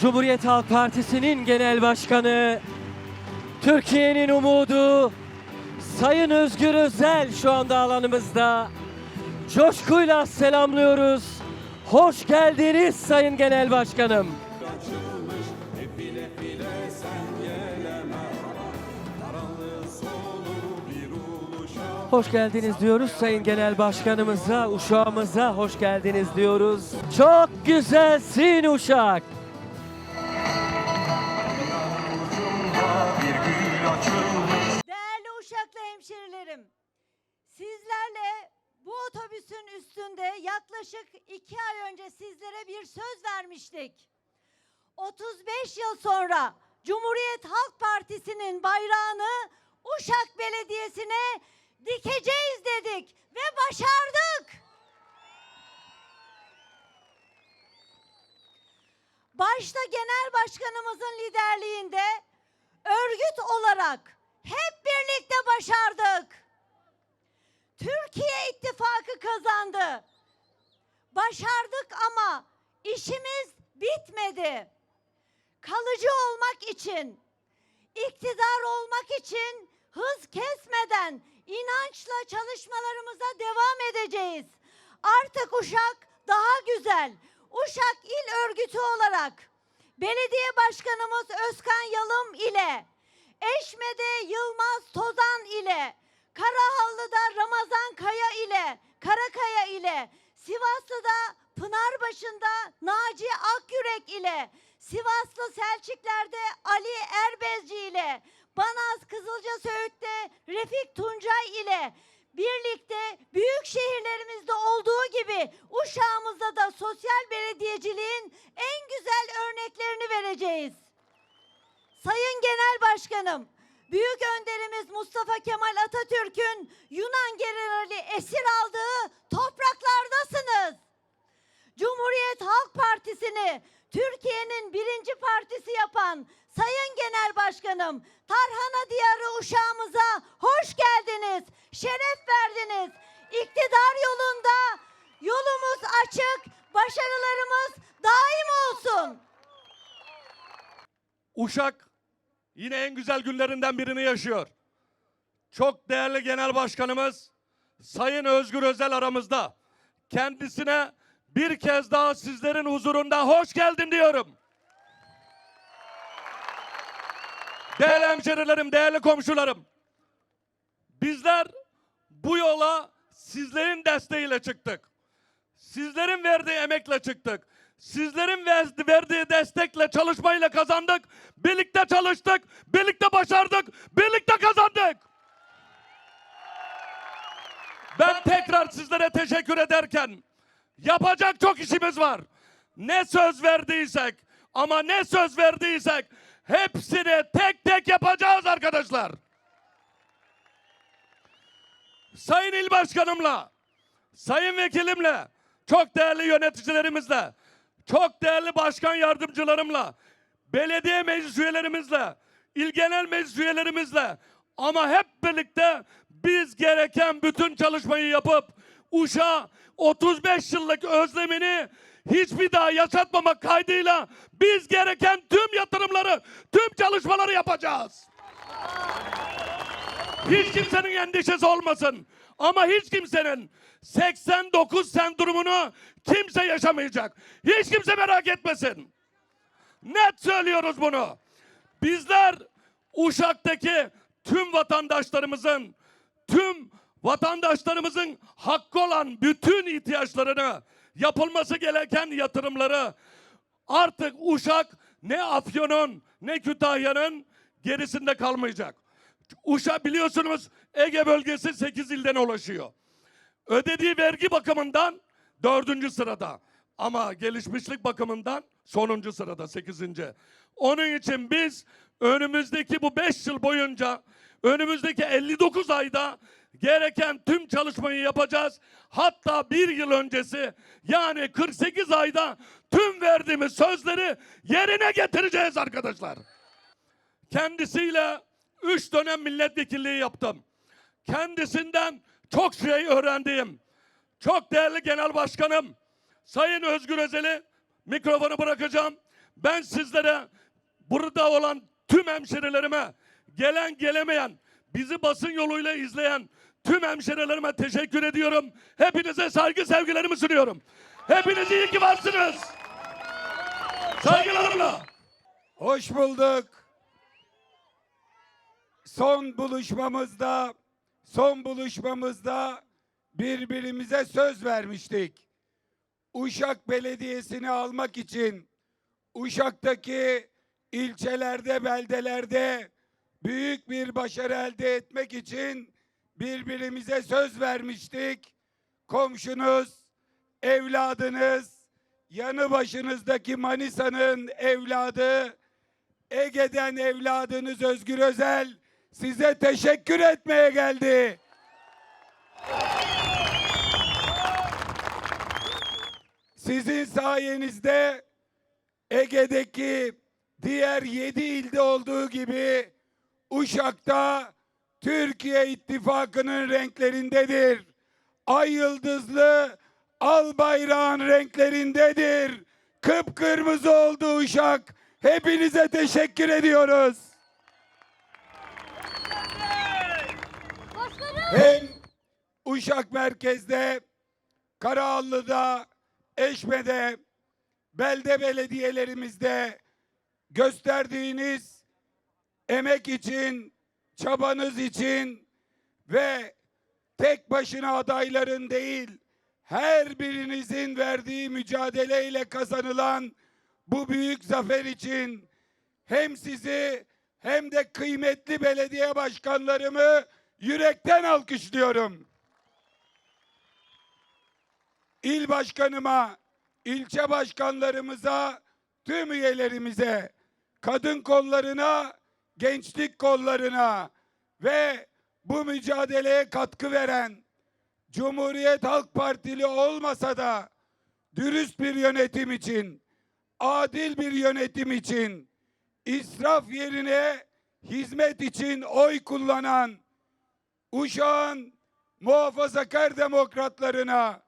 Cumhuriyet Halk Partisi'nin genel başkanı, Türkiye'nin umudu, Sayın Özgür Özel şu anda alanımızda. Coşkuyla selamlıyoruz. Hoş geldiniz Sayın Genel Başkanım. Hoş geldiniz diyoruz Sayın Genel Başkanımıza, uşağımıza hoş geldiniz diyoruz. Çok güzelsin uşak. Hemşerilerim, sizlerle bu otobüsün üstünde yaklaşık iki ay önce sizlere bir söz vermiştik. 35 yıl sonra Cumhuriyet Halk Partisi'nin bayrağını Uşak Belediyesi'ne dikeceğiz dedik ve başardık. Başta genel başkanımızın liderliğinde örgüt olarak hep birlikte başardık. Türkiye ittifakı kazandı. Başardık ama işimiz bitmedi. Kalıcı olmak için, iktidar olmak için hız kesmeden inançla çalışmalarımıza devam edeceğiz. Artık Uşak daha güzel. Uşak İl Örgütü olarak Belediye Başkanımız Özkan Yalım ile Eşme'de Yılmaz Tozan ile Karahallı'da Ramazan Kaya ile Karakaya ile Sivaslı'da Pınarbaşı'nda Naci Akyürek ile Sivaslı Selçikler'de Ali Erbezci ile Banaz Kızılca Söğüt'te Refik Tuncay ile birlikte büyük şehirlerimizde olduğu gibi Uşağımızda da sosyal belediyeciliğin en güzel örneklerini vereceğiz. Sayın Genel Başkanım, Büyük Önderimiz Mustafa Kemal Atatürk'ün Yunan generali esir aldığı topraklardasınız. Cumhuriyet Halk Partisi'ni Türkiye'nin birinci partisi yapan Sayın Genel Başkanım Tarhana Diyarı uşağımıza hoş geldiniz, şeref verdiniz. İktidar yolunda yolumuz açık, başarılarımız daim olsun. Uşak yine en güzel günlerinden birini yaşıyor. Çok değerli Genel Başkanımız Sayın Özgür Özel aramızda. Kendisine bir kez daha sizlerin huzurunda hoş geldin diyorum. Değerli hemşerilerim, değerli komşularım. Bizler bu yola sizlerin desteğiyle çıktık. Sizlerin verdiği emekle çıktık. Sizlerin verdi- verdiği destekle, çalışmayla kazandık. Birlikte çalıştık, birlikte başardık, birlikte kazandık. Ben tekrar sizlere teşekkür ederken yapacak çok işimiz var. Ne söz verdiysek ama ne söz verdiysek hepsini tek tek yapacağız arkadaşlar. Sayın İl Başkanımla, Sayın Vekilimle, çok değerli yöneticilerimizle, çok değerli başkan yardımcılarımla, belediye meclis üyelerimizle, il genel meclis üyelerimizle ama hep birlikte biz gereken bütün çalışmayı yapıp Uş'a 35 yıllık özlemini hiçbir daha yaşatmamak kaydıyla biz gereken tüm yatırımları, tüm çalışmaları yapacağız. Hiç kimsenin endişesi olmasın. Ama hiç kimsenin 89 sendromunu kimse yaşamayacak. Hiç kimse merak etmesin. Net söylüyoruz bunu. Bizler Uşak'taki tüm vatandaşlarımızın, tüm vatandaşlarımızın hakkı olan bütün ihtiyaçlarını, yapılması gereken yatırımları artık Uşak ne Afyon'un ne Kütahya'nın gerisinde kalmayacak. Uşak biliyorsunuz Ege bölgesi 8 ilden ulaşıyor. Ödediği vergi bakımından dördüncü sırada. Ama gelişmişlik bakımından sonuncu sırada sekizinci. Onun için biz önümüzdeki bu beş yıl boyunca önümüzdeki 59 ayda gereken tüm çalışmayı yapacağız. Hatta bir yıl öncesi yani 48 ayda tüm verdiğimiz sözleri yerine getireceğiz arkadaşlar. Kendisiyle üç dönem milletvekilliği yaptım. Kendisinden çok şey öğrendim. Çok değerli genel başkanım, Sayın Özgür Özel'i mikrofonu bırakacağım. Ben sizlere burada olan tüm hemşerilerime, gelen gelemeyen, bizi basın yoluyla izleyen tüm hemşerilerime teşekkür ediyorum. Hepinize saygı sevgilerimi sunuyorum. Hepiniz iyi ki varsınız. Saygılarımla. Hoş bulduk. Son buluşmamızda, son buluşmamızda birbirimize söz vermiştik. Uşak Belediyesi'ni almak için Uşak'taki ilçelerde, beldelerde büyük bir başarı elde etmek için birbirimize söz vermiştik. Komşunuz, evladınız, yanı başınızdaki Manisa'nın evladı, Ege'den evladınız Özgür Özel size teşekkür etmeye geldi. Sizin sayenizde Ege'deki diğer yedi ilde olduğu gibi Uşak'ta Türkiye İttifakı'nın renklerindedir. Ay yıldızlı al bayrağın renklerindedir. Kıpkırmızı oldu Uşak. Hepinize teşekkür ediyoruz. Hem Uşak merkezde, Karahanlı'da, Eşme'de, belde belediyelerimizde gösterdiğiniz emek için, çabanız için ve tek başına adayların değil, her birinizin verdiği mücadeleyle kazanılan bu büyük zafer için hem sizi hem de kıymetli belediye başkanlarımı yürekten alkışlıyorum. İl başkanıma, ilçe başkanlarımıza, tüm üyelerimize, kadın kollarına, gençlik kollarına ve bu mücadeleye katkı veren Cumhuriyet Halk Partili olmasa da dürüst bir yönetim için, adil bir yönetim için, israf yerine hizmet için oy kullanan Uşağın muhafazakar demokratlarına,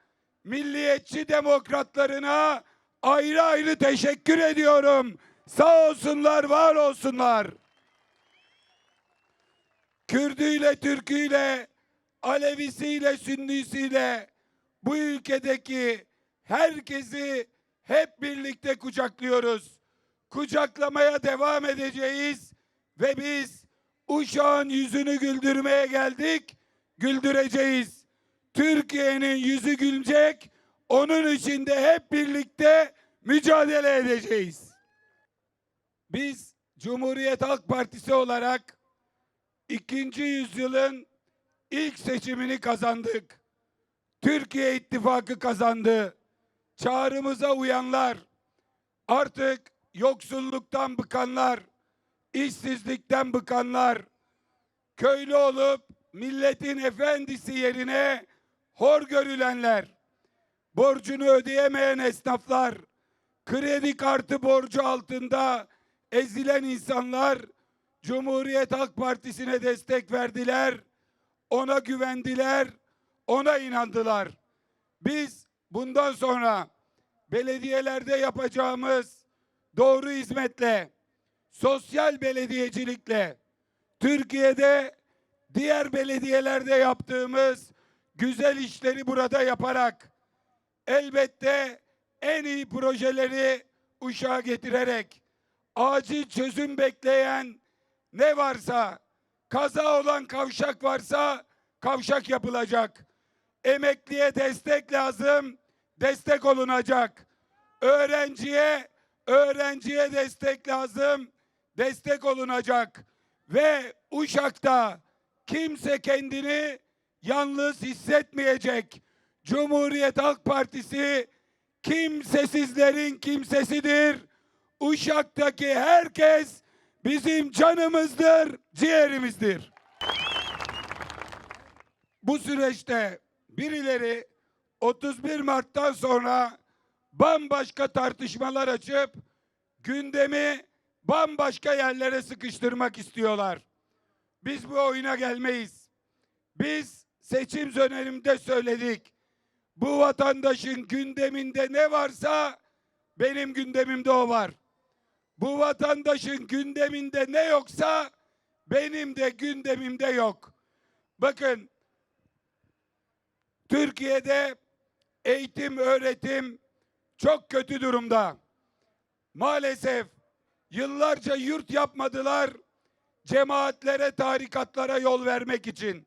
milliyetçi demokratlarına ayrı ayrı teşekkür ediyorum. Sağ olsunlar, var olsunlar. Kürdüyle, Türküyle, Alevisiyle, Sünnisiyle bu ülkedeki herkesi hep birlikte kucaklıyoruz. Kucaklamaya devam edeceğiz ve biz Uşağın yüzünü güldürmeye geldik, güldüreceğiz. Türkiye'nin yüzü gülecek, onun için de hep birlikte mücadele edeceğiz. Biz Cumhuriyet Halk Partisi olarak ikinci yüzyılın ilk seçimini kazandık. Türkiye İttifakı kazandı. Çağrımıza uyanlar, artık yoksulluktan bıkanlar, işsizlikten bıkanlar, köylü olup milletin efendisi yerine hor görülenler, borcunu ödeyemeyen esnaflar, kredi kartı borcu altında ezilen insanlar Cumhuriyet Halk Partisi'ne destek verdiler, ona güvendiler, ona inandılar. Biz bundan sonra belediyelerde yapacağımız doğru hizmetle, sosyal belediyecilikle, Türkiye'de diğer belediyelerde yaptığımız güzel işleri burada yaparak, elbette en iyi projeleri uşağa getirerek, acil çözüm bekleyen ne varsa, kaza olan kavşak varsa kavşak yapılacak. Emekliye destek lazım, destek olunacak. Öğrenciye, öğrenciye destek lazım, destek olunacak. Ve Uşak'ta kimse kendini yalnız hissetmeyecek. Cumhuriyet Halk Partisi kimsesizlerin kimsesidir. Uşak'taki herkes bizim canımızdır, ciğerimizdir. Bu süreçte birileri 31 Mart'tan sonra bambaşka tartışmalar açıp gündemi bambaşka yerlere sıkıştırmak istiyorlar. Biz bu oyuna gelmeyiz. Biz seçim döneminde söyledik. Bu vatandaşın gündeminde ne varsa benim gündemimde o var. Bu vatandaşın gündeminde ne yoksa benim de gündemimde yok. Bakın Türkiye'de eğitim öğretim çok kötü durumda. Maalesef yıllarca yurt yapmadılar cemaatlere, tarikatlara yol vermek için.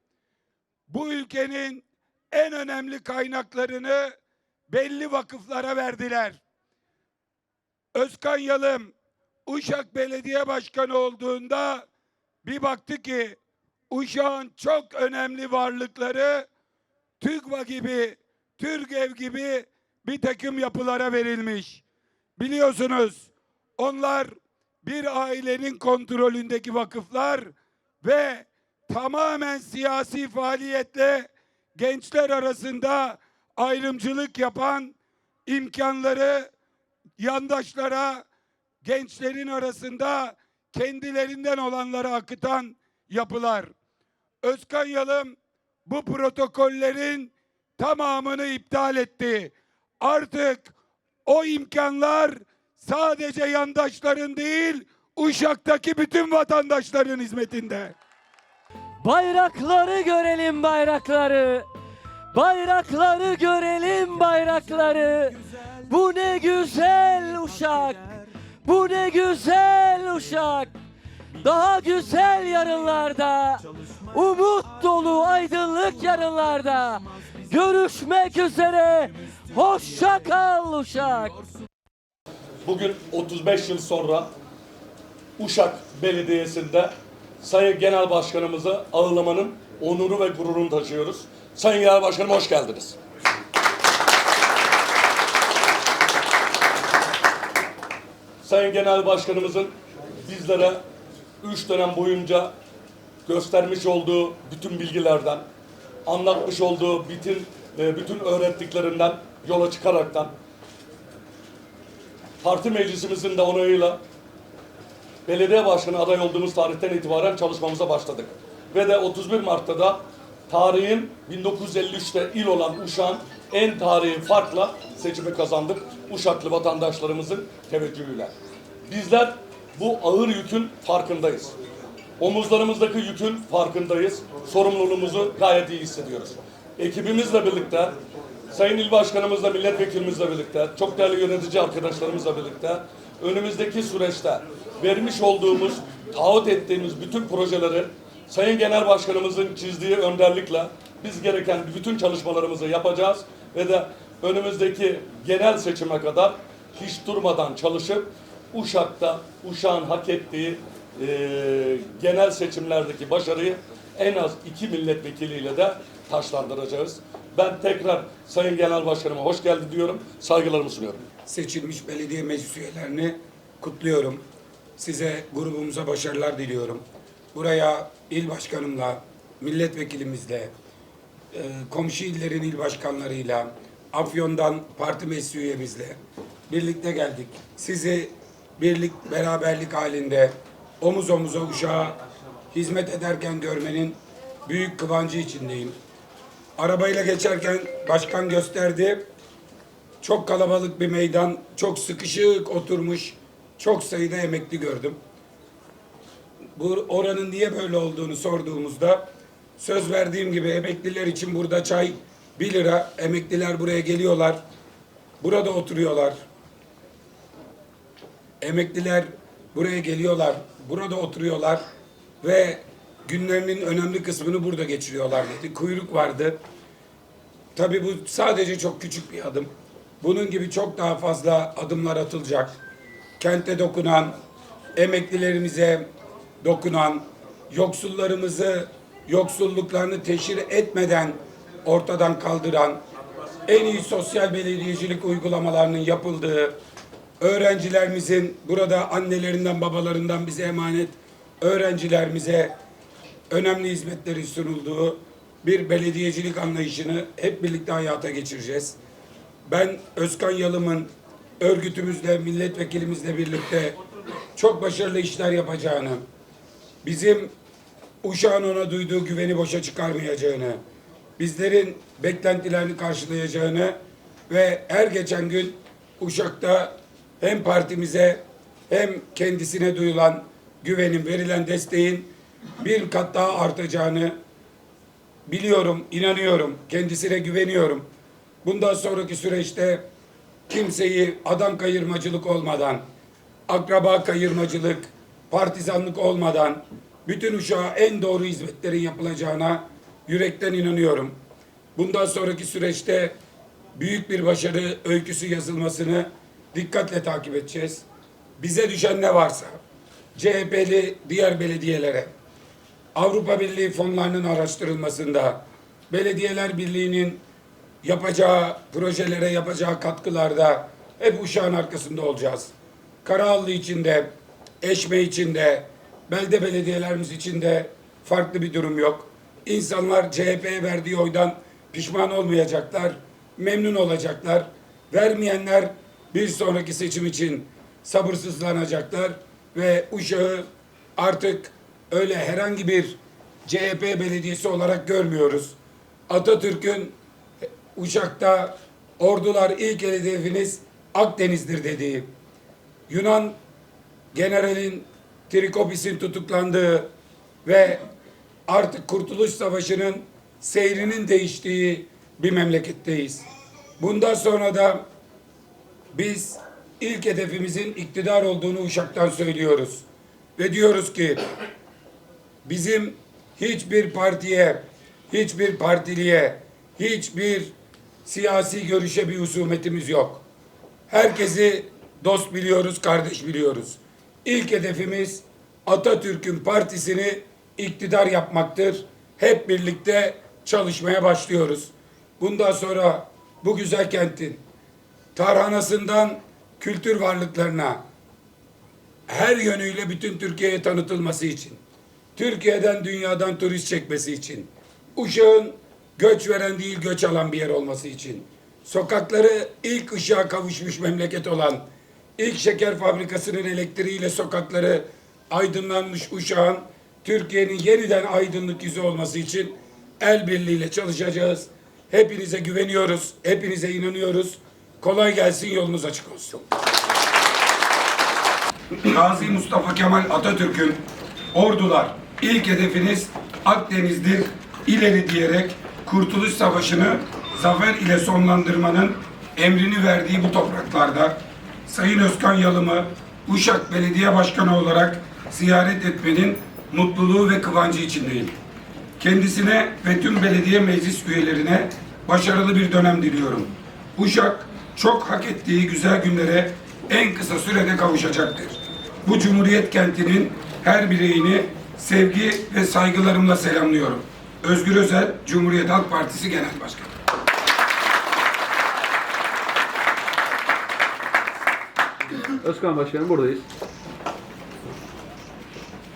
Bu ülkenin en önemli kaynaklarını belli vakıflara verdiler. Özkan Yalım Uşak Belediye Başkanı olduğunda bir baktı ki Uşak'ın çok önemli varlıkları TÜGVA gibi, TÜRGEV gibi bir takım yapılara verilmiş. Biliyorsunuz onlar bir ailenin kontrolündeki vakıflar ve tamamen siyasi faaliyetle gençler arasında ayrımcılık yapan imkanları yandaşlara, gençlerin arasında kendilerinden olanları akıtan yapılar. Özkan Yalım bu protokollerin tamamını iptal etti. Artık o imkanlar sadece yandaşların değil, Uşak'taki bütün vatandaşların hizmetinde. Bayrakları görelim bayrakları. Bayrakları görelim bayrakları. Bu ne güzel uşak. Bu ne güzel uşak. Daha güzel yarınlarda. Umut dolu aydınlık yarınlarda. Görüşmek üzere. Hoşça kal uşak. Bugün 35 yıl sonra Uşak Belediyesi'nde Sayın Genel Başkanımızı ağırlamanın onuru ve gururunu taşıyoruz. Sayın Genel Başkanım hoş geldiniz. Sayın Genel Başkanımızın bizlere üç dönem boyunca göstermiş olduğu bütün bilgilerden, anlatmış olduğu bütün e, bütün öğrettiklerinden yola çıkaraktan parti meclisimizin de onayıyla belediye başkanı aday olduğumuz tarihten itibaren çalışmamıza başladık. Ve de 31 Mart'ta da tarihin 1953'te il olan Uşak'ın en tarihi farkla seçimi kazandık. Uşaklı vatandaşlarımızın teveccühüyle. Bizler bu ağır yükün farkındayız. Omuzlarımızdaki yükün farkındayız. Sorumluluğumuzu gayet iyi hissediyoruz. Ekibimizle birlikte, Sayın İl Başkanımızla, milletvekilimizle birlikte, çok değerli yönetici arkadaşlarımızla birlikte önümüzdeki süreçte vermiş olduğumuz, taahhüt ettiğimiz bütün projeleri Sayın Genel Başkanımızın çizdiği önderlikle biz gereken bütün çalışmalarımızı yapacağız ve de önümüzdeki genel seçime kadar hiç durmadan çalışıp Uşak'ta Uşak'ın hak ettiği eee, genel seçimlerdeki başarıyı en az iki milletvekiliyle de taşlandıracağız. Ben tekrar Sayın Genel Başkanıma hoş geldi diyorum. Saygılarımı sunuyorum. seçilmiş belediye meclis üyelerini kutluyorum. Size grubumuza başarılar diliyorum. Buraya il başkanımla, milletvekilimizle, e, komşu illerin il başkanlarıyla, Afyon'dan parti meclis üyemizle birlikte geldik. Sizi birlik, beraberlik halinde omuz omuza uşağa hizmet ederken görmenin büyük kıvancı içindeyim. Arabayla geçerken başkan gösterdi. Çok kalabalık bir meydan, çok sıkışık oturmuş, çok sayıda emekli gördüm. Bu oranın niye böyle olduğunu sorduğumuzda söz verdiğim gibi emekliler için burada çay 1 lira. Emekliler buraya geliyorlar. Burada oturuyorlar. Emekliler buraya geliyorlar. Burada oturuyorlar ve günlerinin önemli kısmını burada geçiriyorlar dedi. Kuyruk vardı. Tabii bu sadece çok küçük bir adım. Bunun gibi çok daha fazla adımlar atılacak. Kente dokunan, emeklilerimize dokunan, yoksullarımızı yoksulluklarını teşhir etmeden ortadan kaldıran, en iyi sosyal belediyecilik uygulamalarının yapıldığı, öğrencilerimizin burada annelerinden babalarından bize emanet öğrencilerimize önemli hizmetleri sunulduğu bir belediyecilik anlayışını hep birlikte hayata geçireceğiz. Ben Özkan Yalım'ın örgütümüzle, milletvekilimizle birlikte çok başarılı işler yapacağını, bizim Uşağın ona duyduğu güveni boşa çıkarmayacağını, bizlerin beklentilerini karşılayacağını ve her geçen gün Uşak'ta hem partimize hem kendisine duyulan güvenin, verilen desteğin bir kat daha artacağını biliyorum, inanıyorum, kendisine güveniyorum. Bundan sonraki süreçte kimseyi adam kayırmacılık olmadan, akraba kayırmacılık, partizanlık olmadan bütün uşağa en doğru hizmetlerin yapılacağına yürekten inanıyorum. Bundan sonraki süreçte büyük bir başarı öyküsü yazılmasını dikkatle takip edeceğiz. Bize düşen ne varsa CHP'li diğer belediyelere, Avrupa Birliği fonlarının araştırılmasında, Belediyeler Birliği'nin yapacağı projelere yapacağı katkılarda hep uşağın arkasında olacağız. Karahallı içinde, Eşme içinde, belde belediyelerimiz içinde farklı bir durum yok. İnsanlar CHP'ye verdiği oydan pişman olmayacaklar, memnun olacaklar. Vermeyenler bir sonraki seçim için sabırsızlanacaklar ve uşağı artık öyle herhangi bir CHP belediyesi olarak görmüyoruz. Atatürk'ün Uşak'ta ordular ilk hedefiniz Akdeniz'dir dediği, Yunan generalin Trikopis'in tutuklandığı ve artık Kurtuluş Savaşı'nın seyrinin değiştiği bir memleketteyiz. Bundan sonra da biz ilk hedefimizin iktidar olduğunu Uşak'tan söylüyoruz. Ve diyoruz ki bizim hiçbir partiye, hiçbir partiliye, hiçbir siyasi görüşe bir husumetimiz yok. Herkesi dost biliyoruz, kardeş biliyoruz. İlk hedefimiz Atatürk'ün partisini iktidar yapmaktır. Hep birlikte çalışmaya başlıyoruz. Bundan sonra bu güzel kentin tarhanasından kültür varlıklarına her yönüyle bütün Türkiye'ye tanıtılması için, Türkiye'den dünyadan turist çekmesi için, Uşak'ın göç veren değil göç alan bir yer olması için, sokakları ilk ışığa kavuşmuş memleket olan, ilk şeker fabrikasının elektriğiyle sokakları aydınlanmış Uşak'ın Türkiye'nin yeniden aydınlık yüzü olması için el birliğiyle çalışacağız. Hepinize güveniyoruz, hepinize inanıyoruz. Kolay gelsin, yolunuz açık olsun. Gazi Mustafa Kemal Atatürk'ün ordular ilk hedefiniz Akdeniz'dir ileri diyerek Kurtuluş Savaşı'nı zafer ile sonlandırmanın emrini verdiği bu topraklarda Sayın Özkan Yalım'ı Uşak Belediye Başkanı olarak ziyaret etmenin mutluluğu ve kıvancı içindeyim. Kendisine ve tüm belediye meclis üyelerine başarılı bir dönem diliyorum. Uşak çok hak ettiği güzel günlere en kısa sürede kavuşacaktır. Bu Cumhuriyet kentinin her bireyini sevgi ve saygılarımla selamlıyorum. Özgür Özel, Cumhuriyet Halk Partisi Genel Başkanı. Özkan Başkanım buradayız.